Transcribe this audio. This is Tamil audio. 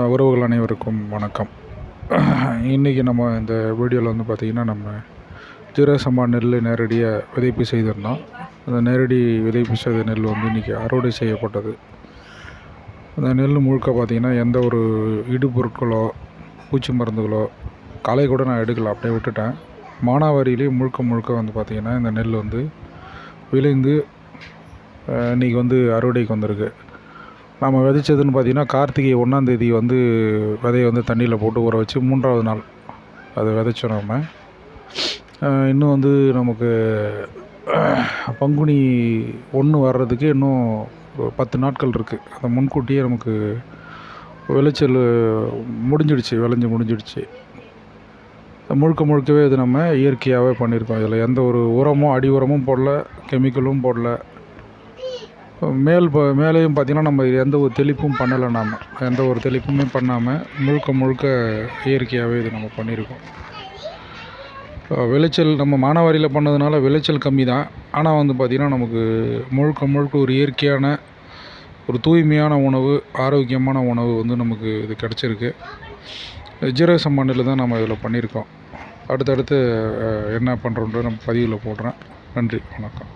உறவுகள் அனைவருக்கும் வணக்கம். இன்றைக்கி நம்ம இந்த வீடியோவில் வந்து பார்த்திங்கன்னா நம்ம ஜீரசம்பா நெல் நேரடியாக விதைப்பு செய்திருந்தோம். அந்த நேரடி விதைப்பு செய்த நெல் வந்து இன்றைக்கி அறுவடை செய்யப்பட்டது. அந்த நெல் முழுக்க பார்த்திங்கன்னா எந்த ஒரு இடுபொருட்களோ பூச்சி மருந்துகளோ களை கூட நான் எடுக்கல. அப்படியே விட்டுட்டேன். மானாவாரியிலே முழுக்க முழுக்க வந்து பார்த்திங்கன்னா இந்த நெல் வந்து விளைந்து இன்றைக்கி இன்னைக்கு வந்து அறுவடைக்கு வந்திருக்கு. நம்ம விதைச்சதுன்னு பார்த்தீங்கன்னா கார்த்திகை ஒன்றாந்தேதி வந்து விதைய வந்து தண்ணியில் போட்டு ஊற வச்சு மூன்றாவது நாள் அதை விதைச்சோம் நம்ம இன்னும் வந்து நமக்கு பங்குனி ஒன்று வர்றதுக்கு இன்னும் ஒரு பத்து நாட்கள் இருக்குது அதை முன்கூட்டியே நமக்கு விளைச்சல் முடிஞ்சிடுச்சு விளைஞ்சு முடிஞ்சிடுச்சு. முழுக்க முழுக்கவே இது நம்ம இயற்கையாகவே பண்ணியிருக்கோம். இதில் எந்த ஒரு உரமும் அடி உரமும் போடல கெமிக்கலும் போடல. மேல் ப மேலேயும் பார்த்திங்கன்னா நம்ம எந்த ஒரு தெளிப்பும் பண்ணலை நாம். எந்த ஒரு தெளிப்புமே பண்ணாமல் முழுக்க முழுக்க இயற்கையாகவே இது நம்ம பண்ணியிருக்கோம் விளைச்சல் நம்ம மானாவாரியில் பண்ணதுனால விளைச்சல் கம்மி தான் ஆனால் வந்து பார்த்திங்கன்னா நமக்கு முழுக்க முழுக்க ஒரு இயற்கையான ஒரு தூய்மையான உணவு ஆரோக்கியமான உணவு வந்து நமக்கு இது கிடச்சிருக்கு. ஜீரக சம்பாண்டில் தான் நம்ம இதில் பண்ணியிருக்கோம் அடுத்தடுத்து என்ன பண்ணுறோன்ற நம்ம பதிவில் போடுறேன். நன்றி வணக்கம்.